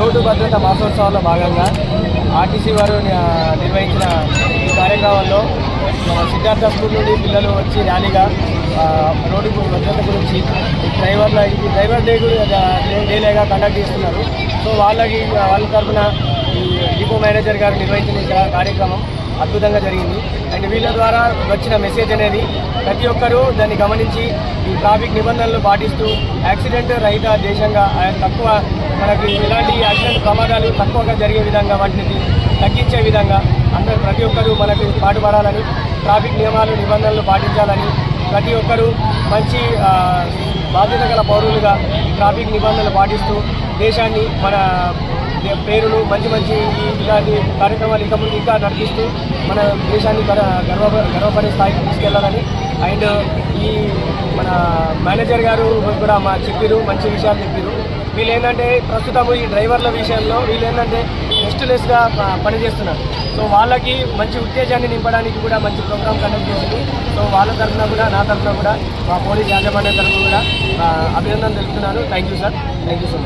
Road భద్రత మాసోత్సవాల్లో భాగంగా RTC వారు నిర్వహించిన ఈ కార్యక్రమంలో సిద్ధార్థ స్కూల్ నుండి పిల్లలు వచ్చి ర్యాలీగా రోడ్డు భద్రత గురించి డ్రైవర్ల ఈ డ్రైవర్ డే డే- డేలేగా కండక్ట్ చేస్తున్నారు. సో వాళ్ళకి వాళ్ళ తరఫున ఈ డిపో మేనేజర్ గారు నిర్వహించిన కార్యక్రమం అద్భుతంగా జరిగింది. అండ్ వీళ్ళ ద్వారా వచ్చిన మెసేజ్ అనేది ప్రతి ఒక్కరూ దాన్ని గమనించి ఈ ట్రాఫిక్ నిబంధనలు పాటిస్తూ యాక్సిడెంట్ రహిత దేశంగా తక్కువ మనకి ఇలాంటి యాక్సిడెంట్ ప్రమాదాలు తక్కువగా జరిగే విధంగా వాటిని తగ్గించే విధంగా అందరూ ప్రతి ఒక్కరూ మనకి పాటుపడాలని ట్రాఫిక్ నియమాలు నిబంధనలు పాటించాలని ప్రతి ఒక్కరూ మంచి బాధ్యత గల పౌరులుగా ఈ ట్రాఫిక్ నిబంధనలు పాటిస్తూ దేశాన్ని మన పేరులు పేరును మంచి మంచి ఇలాంటి కార్యక్రమాలు ఇంకా ముందు ఇంకా నడిపిస్తూ మన దేశాన్ని గర్వ గర్వపడే స్థాయికి తీసుకెళ్ళాలని. అండ్ ఈ మన మేనేజర్ గారు కూడా మా చెప్పారు మంచి విషయాలు చెప్పారు వీళ్ళు ఏంటంటే ప్రస్తుతం ఈ డ్రైవర్ల విషయంలో వీళ్ళు ఏంటంటే రెస్ట్లెస్గా పనిచేస్తున్నారు. సో వాళ్ళకి మంచి ఉత్తేజాన్ని నింపడానికి కూడా మంచి ప్రోగ్రామ్ కండక్ట్ చేసింది. సో వాళ్ళ తరఫున కూడా నా తరఫున కూడా మా పోలీస్ యాజమాన్యం తరఫున కూడా అభినందన అభినందనలు తెలుపుతున్నాను. Thank you sir. Thank you sir